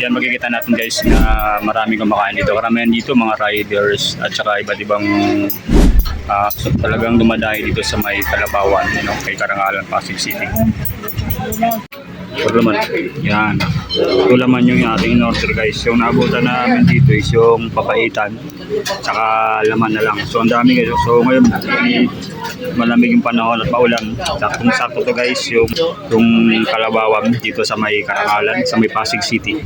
Yan makikita natin guys na maraming kumakain dito. Karamihan dito mga riders at saka iba't ibang ah, so talagang dumadahi dito sa may Kalabawan, you know, kay Karangalan, Pasig City. Ito laman. Yan. Ito laman yung ating in-order guys. Yung naabutan namin dito is yung papaitan. Tsaka laman na lang. So ang dami guys. So ngayon malamig yung panahon at paulan. Saktong sakto to guys yung, yung kalabawang dito sa may Karangalan, sa may Pasig City.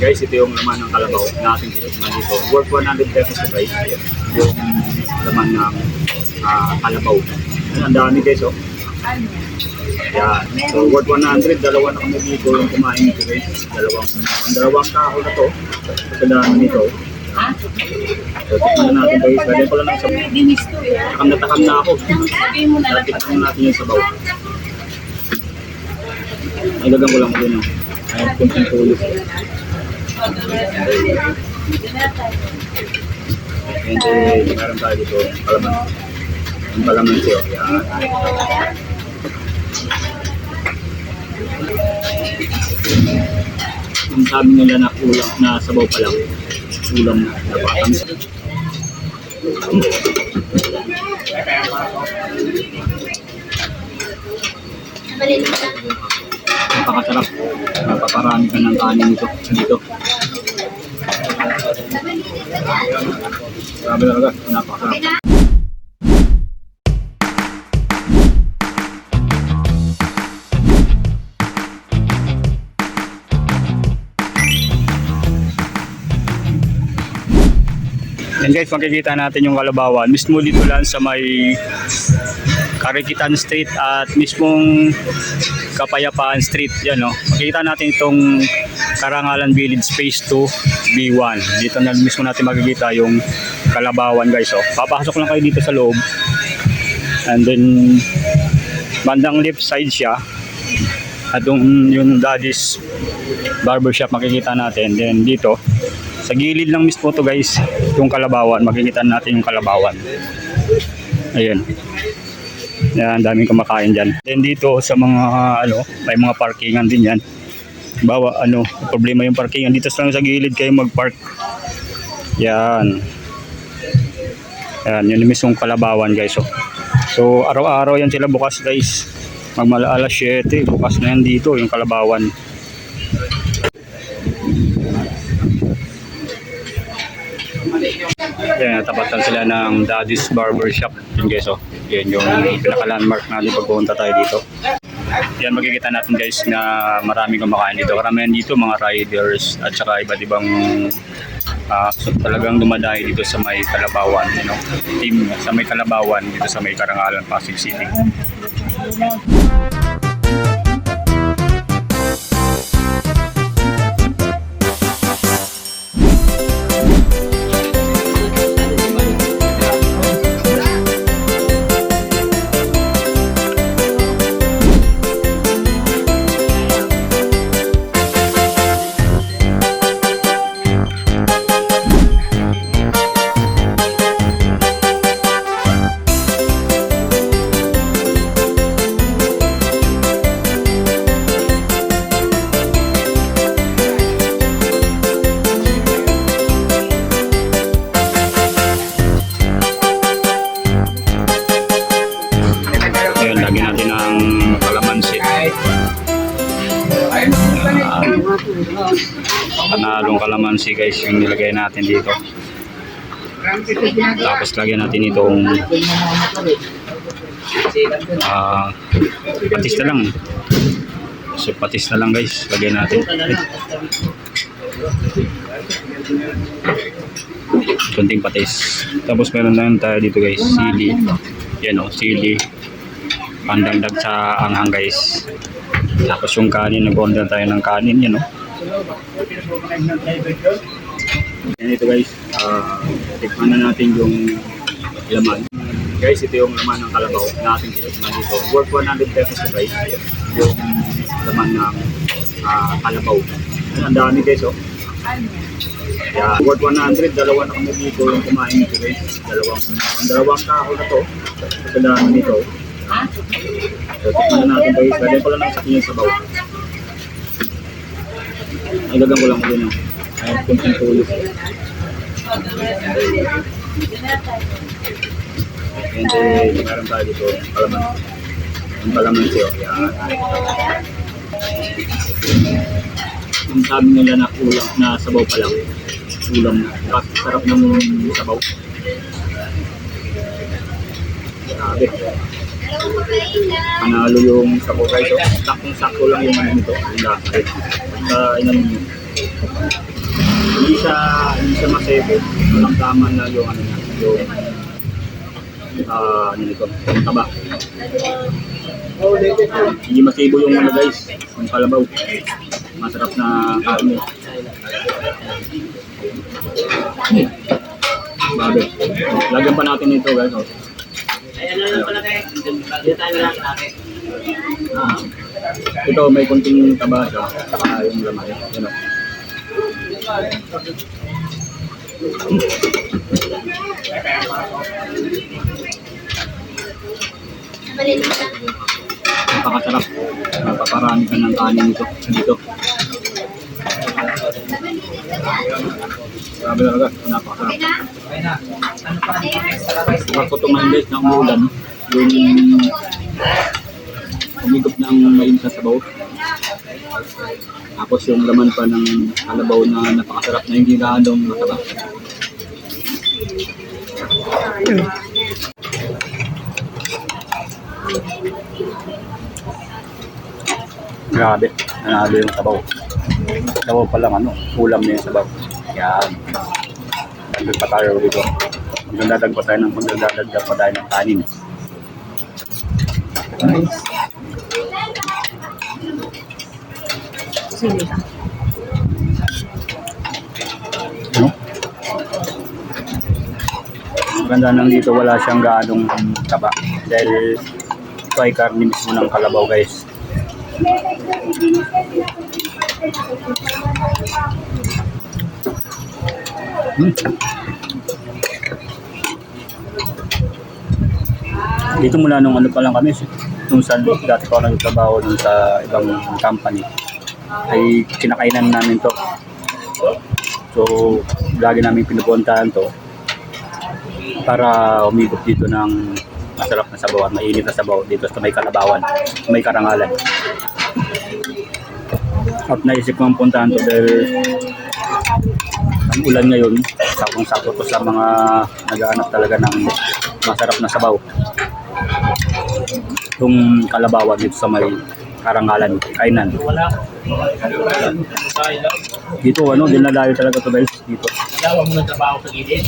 Guys, ito yung laman ng kalabaw na ating titikman dito. Worth 100 pesos to guys. Yung laman ng ah, kalabaw. Ang dami guys oh. Yan. So, worth 100, dalawa na kami dito yung kumain nito guys. Dalawang, ang dalawang kaho na to. Dami nito. So, tikman na natin guys. Lagyan ko lang ng sabaw. Takam na takam na ako. Tikman na natin yung sabaw. Nilagyan ko lang din. Oh. Ayun, kunting tulis. And then, meron tayo dito. Palaman. Yung palaman siyo. Yan. Ang sabi nila na ulam na sabaw pa lang. Ulam na napakam. Napakasarap. Napaparami ka ng kanin nito. Dito. Grabe talaga. Napakasarap. Yan guys, makikita natin yung kalabawan. Mismo dito lang sa may Karikitan Street at mismong Kapayapaan Street. Yan no. Makikita natin itong Karangalan Village Phase 2 B1. Dito na mismo natin makikita yung kalabawan guys. Oh. Papasok lang kayo dito sa loob. And then bandang left side siya. At yung, yung daddy's barbershop makikita natin. Then dito, sa gilid lang mismo to guys, yung kalabawan. Makikita natin yung kalabawan. Ayun. Yan, daming kumakain dyan. Then dito sa mga, ano, may mga parkingan din yan. Bawa, ano, problema yung parkingan. Dito lang sa gilid kayo mag-park. Yan. Yan, yun yung mismong kalabawan guys. So, so araw-araw yan sila bukas guys. Magmala alas 7, bukas na yan dito, yung kalabawan. Yan, natapatan sila ng Daddy's Barbershop. Yun guys. Yan yung pinaka-landmark natin pag pumunta tayo dito. Yan, makikita natin guys na maraming kumakain dito. Karamihan dito mga riders at saka iba't ibang ah, so, talagang dumadahi dito sa may Kalabawan, you know, team sa may Kalabawan dito sa may Karangalan, Pasig City. Panalong kalamansi guys yung nilagay natin dito. Tapos lagyan natin itong ah patis na lang. So patis na lang guys, lagyan natin. Kunting patis. Tapos meron na tayo dito guys, sili. Yan o, sili. Pandagdag sa anghang guys. Tapos yung kanin, nag-order tayo ng kanin, yan o. Yan ito guys, ah tikman na natin yung laman. Guys, ito yung laman ng kalabaw na ating titikman dito. Worth 100 pesos to guys. Yung laman ng ah, kalabaw. Ang dami guys oh. Yeah, worth 100, dalawa na kami dito yung kumain nito guys. Dalawang, ang dalawang kaho na to. Sa dami nito. So, tikman na natin guys. Lagyan ko lang ng sakin yung sabaw. Nagdagan ko lang din. Ay, kunting tulo. And then, meron tayo dito, palaman. Yung palaman siyo. Yan. Yung sabi nila na ulam, na sabaw pa lang. Ulam na. Kasi sarap ng sabaw. Grabe. Panalo yung sabaw guys. So, saktong-sakto lang yung ano nito. Yung lasa. Sa inan mo. Hindi siya, hindi siya masebe. Walang tama na yung ano niya. Yung ah, ano nito, yung taba. Hindi masibo yung ano guys, yung kalabaw. Masarap na kain eh. Babe. Lagyan pa natin ito guys. Oh. Ah, ito may konting taba siya, saka yung laman. Yan o. Napakasarap. Napaparami ka ng kanin nito. Dito. Grabe talaga. Napakasarap. Bakit ito man guys na umulan, yung umigop ng mainit sa sabaw. Tapos yung laman pa ng kalabaw na napakasarap na hindi lalong mataba. Grabe, nanalo yung sabaw. Sabaw pa lang ano, ulam na yung sabaw. Yan. Dagdag pa tayo dito. Magdadadag pa tayo ng magdadadag pa tayo ng kanin. Sige. Ano? Maganda nang dito wala siyang gaanong taba dahil ito ay karne mismo ng kalabaw guys. Hmm. Dito mula nung ano pa lang kami, nung sa dati ko ako nagtrabaho dun sa ibang company, ay kinakainan namin to. So, lagi namin pinupuntahan to para umigop dito ng masarap na sabaw at mainit na sabaw dito sa may kalabawan, may karangalan. At naisip ko ang puntahan to dahil ang ulan ngayon, sakong-sako to sa mga naghahanap talaga ng masarap na sabaw. Itong kalabawan dito sa may karangalan, kainan. Dito ano, dinadayo talaga to guys, dito. Yawa mo ng trabaho sa gilid.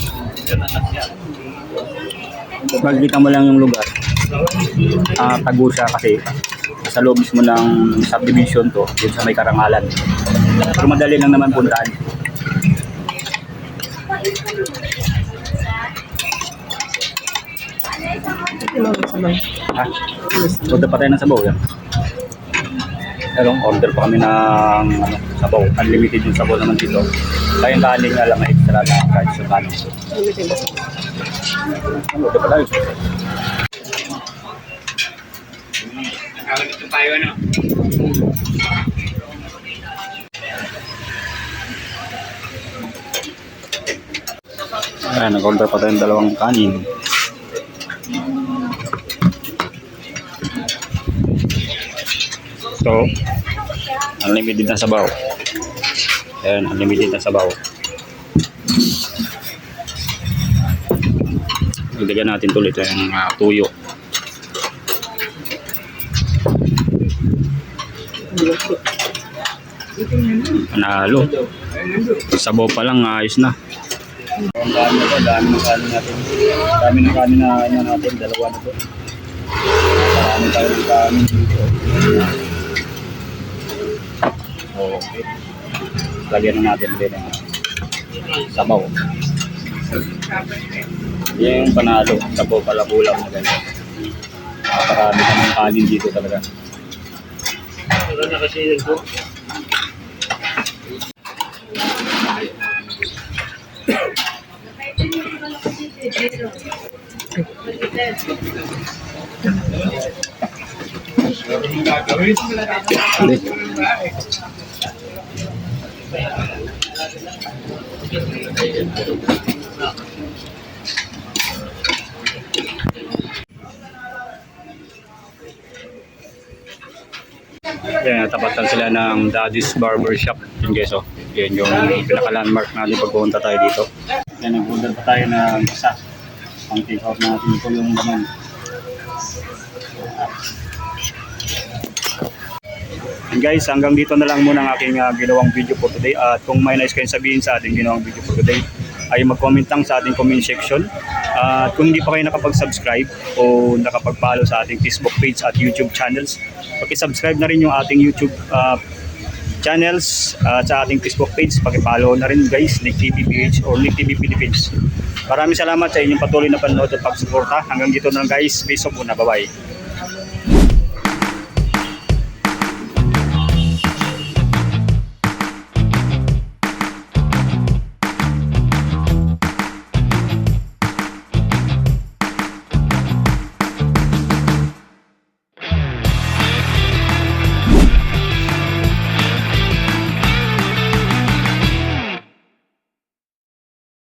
Makikita mo lang yung lugar. Ah, tago siya kasi sa loob mismo ng subdivision to, dito sa may karangalan. Pero madali lang naman sabay? Ha? Order pa tayo ng sabaw yan. Pero order pa kami ng ano, sabaw. Unlimited yung sabaw naman dito. Kaya yung kanin nga lang may extra na kahit sa kanin. Sa Order pa tayo. Nakakagito tayo ano. Ayan, nag-order pa tayong dalawang kanin. So, unlimited na sabaw. Ayan, unlimited na sabaw. Dagdagan natin tuloy ito yung ah, tuyo. Panalo. Sabaw pa lang, ayos na. Ang dami na dami ng kanin natin. Dami ng kanin na ano natin, dalawa na to. Marami tayo ng kanin dito. Okay. Lagyan na natin din ang sabaw. Yan yung panalo, sabaw pala kulang na ganyan. Napakarami ka ng kanin dito talaga. Ito na kasi ko. Hindi. Yan, natapatan sila ng Daddy's Barber Shop. Yun guys, oh. Yan yung pinaka-landmark natin pag pumunta tayo dito. Yan, nag-order pa tayo ng isa. Ang take out natin ito yung laman. And guys, hanggang dito na lang muna ang aking ah, ginawang video for today. At kung may nais kayong sabihin sa ating ginawang video for today, ay mag-comment lang sa ating comment section. At kung hindi pa kayo nakapag-subscribe o nakapag-follow sa ating Facebook page at YouTube channels, paki-subscribe na rin yung ating YouTube ah, channels at sa ating Facebook page. Paki-follow na rin guys, Nick TV PH or Nick TV Philippines. Maraming salamat sa inyong patuloy na panonood at pagsuporta. Hanggang dito na guys. Peace out muna. Bye-bye.